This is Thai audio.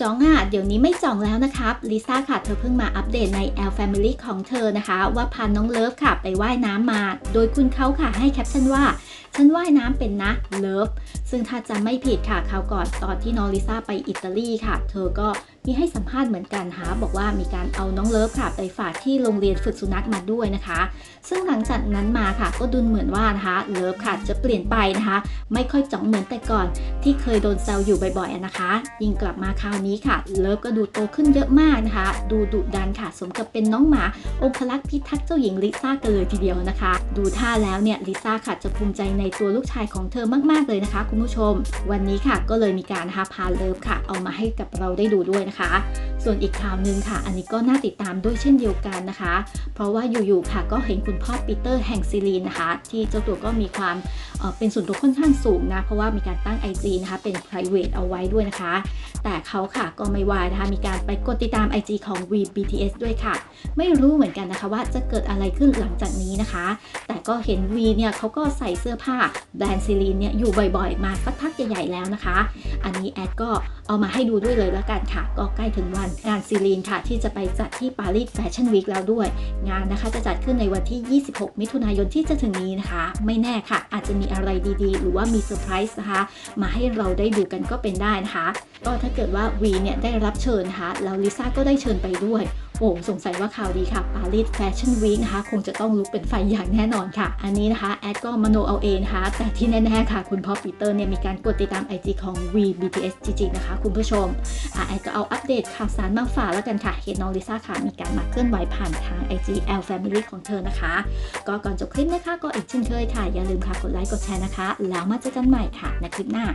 จ้องอะเดี๋ยวนี้ไม่จ่องแล้วนะครับลิซ่าค่ะเธอเพิ่งมาอัปเดตใน L Family ของเธอนะคะ ว่าพาน้องเลิฟค่ะไปว่ายน้ำมา โดยคุณเขาค่ะให้แคปชั่นว่าฉันว่ายน้ำเป็นนะเลิฟซึ่งถ้าจะไม่ผิดค่ะคราวก่อนตอนที่น้องลิซ่าไปอิตาลีค่ะ เธอก็ มีให้สัมภาษณ์เหมือนกันค่ะบอกว่ามีการเอาน้องเลิฟค่ะไปฝากที่โรงเรียนฝึกสุนัขมาด้วยนะคะ ซึ่งหลังจากนั้นมาค่ะ ก็ดูเหมือนว่านะคะเลิฟค่ะจะเปลี่ยนไปนะคะ ไม่ค่อยจ้องเหมือนแต่ก่อน ที่เคยโดนแซวอยู่บ่อยๆนะคะ ยิ่งกลับมาคราวนี้ค่ะเลิฟก็ดูโตขึ้นเยอะมากนะคะ ดูดุดันค่ะ สมกับเป็นน้องหมา องคลักษ์พิทักษ์เจ้าหญิงลิซ่ากันเลยทีเดียวนะคะ ดูท่าแล้วเนี่ยลิซ่าค่ะจะภูมิใจในตัวลูกชายของเธอมากๆเลยนะคะ คุณผู้ชม วันนี้ค่ะก็เลยมีการนะคะพาเลิฟค่ะ เอามาให้กับเราได้ดูด้วยนะคะนะคะ ส่วนอีกข่าวหนึ่งค่ะ อันนี้ก็น่าติดตามด้วยเช่นเดียวกันนะคะ เพราะว่าอยู่ๆค่ะก็เห็นคุณพ่อปีเตอร์แห่งซีรีนนะคะ ที่เจ้าตัวก็มีความเอ่อเป็นส่วนตัวค่อนข้างสูงนะเพราะว่ามีการตั้ง IG นะคะเป็น private เอาไว้ด้วยนะคะ แต่เขาค่ะก็ไม่วายนะคะมีการไปกดติดตาม IG ของ VBTS ด้วยค่ะ ไม่รู้เหมือนกันนะคะว่าจะเกิดอะไรขึ้นหลังจากนี้นะคะ แต่ก็เห็น V เนี่ยเขาก็ใส่เสื้อผ้าแบรนด์ซีรีนเนี่ยอยู่บ่อยๆ มาสักพักใหญ่ๆแล้วนะคะ อันนี้แอดก็เอามาให้ดูด้วยเลยแล้วกันค่ะ ก็ใกล้ถึงวันงานซีรีนค่ะ ที่จะไปจัดที่ปารีสแฟชั่นวีคแล้วด้วย งานนะคะจะจัดขึ้นในวันที่ 26 มิถุนายนที่จะถึงนี้นะคะ ไม่แน่ค่ะ อาจจะมีอะไรดีๆ หรือว่ามีเซอร์ไพรส์นะคะ มาให้เราได้ดูกันก็เป็นได้นะคะ ก็ถ้าเกิดว่าวีเนี่ยได้รับเชิญนะคะแล้วลิซ่าก็ได้เชิญไปด้วย โอ้สงสัยว่าข่าวดีค่ะปารีสแฟชั่นวีคนะคะคงจะต้องลุกเป็นไฟอย่างแน่นอนค่ะ อันนี้นะคะแอดก็มโนเอาเองนะคะแต่ที่แน่ๆค่ะ คุณพ่อปีเตอร์เนี่ยมีการกดติดตาม IG ของ VBTS จริงๆนะคะ คุณผู้ชมอะแอดก็เอาอัปเดตข่าวสารมาฝากแล้วกันค่ะ เห็นน้องลิซ่าค่ะ มีการมาเคลื่อนไหวผ่านทาง IG L Family ของเธอนะคะ ก็ก่อนจบคลิปนะคะก็อีกเช่นเคยค่ะอย่าลืมค่ะกดไลค์กดแชร์นะคะ แล้วมาเจอกันใหม่ค่ะในคลิปหน้า